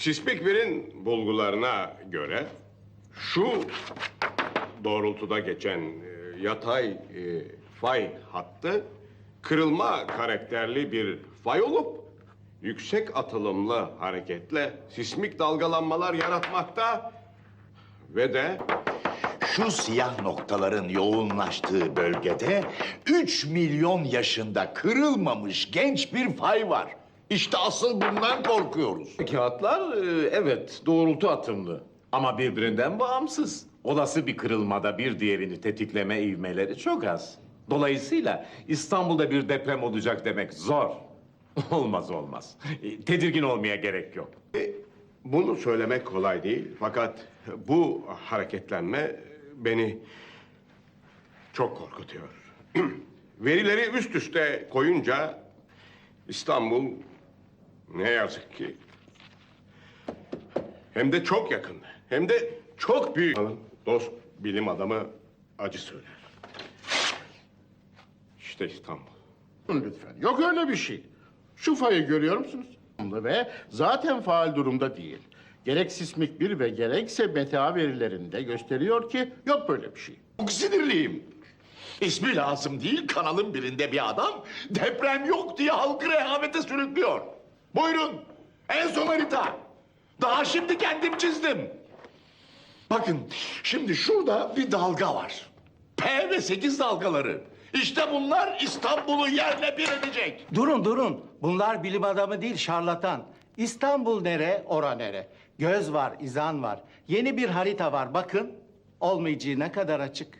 Sismik birin bulgularına göre şu doğrultuda geçen e, yatay e, fay hattı kırılma karakterli bir fay olup yüksek atılımlı hareketle sismik dalgalanmalar yaratmakta ve de Şu siyah noktaların yoğunlaştığı bölgede 3 milyon yaşında kırılmamış genç bir fay var. İşte asıl bundan korkuyoruz. Kağıtlar e, evet doğrultu atımlı ama birbirinden bağımsız. Olası bir kırılmada bir diğerini tetikleme ivmeleri çok az. Dolayısıyla İstanbul'da bir deprem olacak demek zor. Olmaz olmaz. E, Tedirgin olmaya gerek yok. E, Bunu söylemek kolay değil fakat bu hareketlenme beni çok korkutuyor. Verileri üst üste koyunca İstanbul ne yazık ki hem de çok yakın hem de çok büyük. Dost bilim adamı acı söyler. İşte İstanbul. Lütfen. Yok öyle bir şey. Şu fayı görüyor musunuz? Ve zaten faal durumda değil. Gerek sismik bir ve gerekse MTA verilerinde gösteriyor ki yok böyle bir şey. Çok sinirliyim. İsmi lazım değil kanalın birinde bir adam deprem yok diye halkı rehavete sürüklüyor. Buyurun en son harita. Daha şimdi kendim çizdim. Bakın şimdi şurada bir dalga var. P ve 8 dalgaları. İşte bunlar İstanbul'u yerle bir edecek. Durun durun. Bunlar bilim adamı değil şarlatan. İstanbul nere, ora nere? Göz var, izan var. Yeni bir harita var bakın. Olmayacağı ne kadar açık.